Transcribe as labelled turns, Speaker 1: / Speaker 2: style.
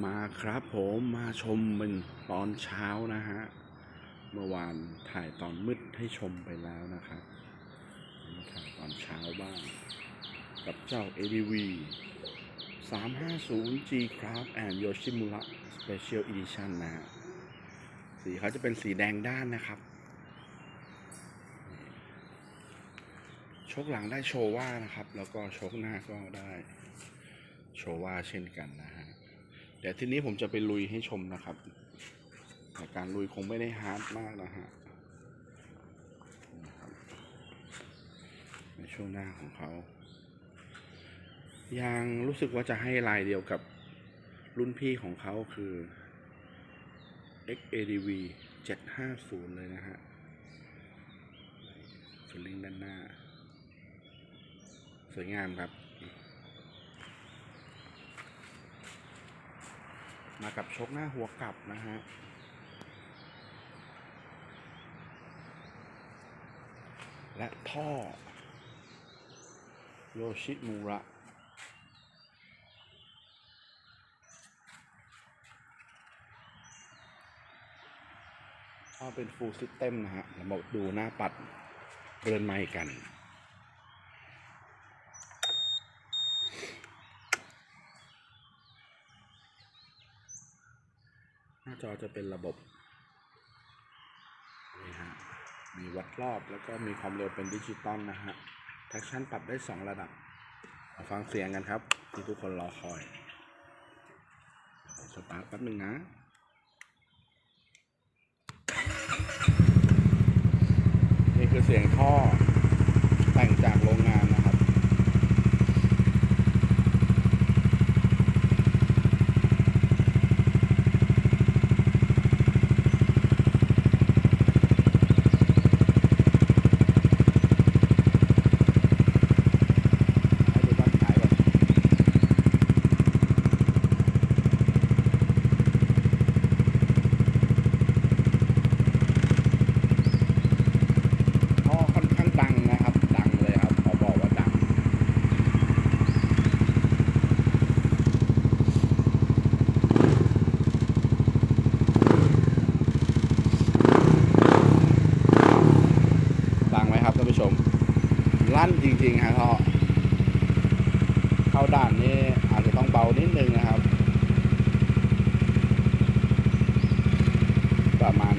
Speaker 1: มาครับผมมาชมเป็นตอนเช้านะฮะ เมื่อวานถ่ายตอนมืดให้ชมไปแล้วนะครับมาถ่ายตอนเช้าบ้าง กับเจ้า ADV 350 G Craft and Yoshimura Special Edition นะฮะ สีเขาจะเป็นสีแดงด้านนะครับ ชกหลังได้โชว่านะครับ แล้วก็ชกหน้าก็ได้โชว่าเช่นกันนะฮะ เดี๋ยวทีนี้ผมจะไปลุยให้ชมนะครับ แต่การลุยคงไม่ได้ฮาร์ดมากนะฮะในช่วงหน้าของเขายังรู้สึกว่าจะให้ลายเดียวกับรุ่นพี่ของเขาคือ XADV 750 เลยนะฮะสลิงด้านหน้า สวยงามครับ มากับชกหน้าหัวกลับนะฮะและท่อ โยชิมูระท่อเป็นฟูลซิสเต็มนะฮะเรามาดูหน้าปัดเรือนไม้กัน หน้าจอจะเป็นระบบนี่ฮะมีวัดรอบแล้วก็มีความเร็วเป็นดิจิตอลนะฮะแท็กชั่นปรับได้ 2 ระดับมาฟังเสียงกันครับ ที่ทุกคนรอคอยสตาร์ทแป๊บหนึ่งนะนี่คือเสียงท่อ ลั่นจริงๆฮะท่อเข้าด่านนี่อาจจะต้องเบานิดนึงนะครับ ประมาณ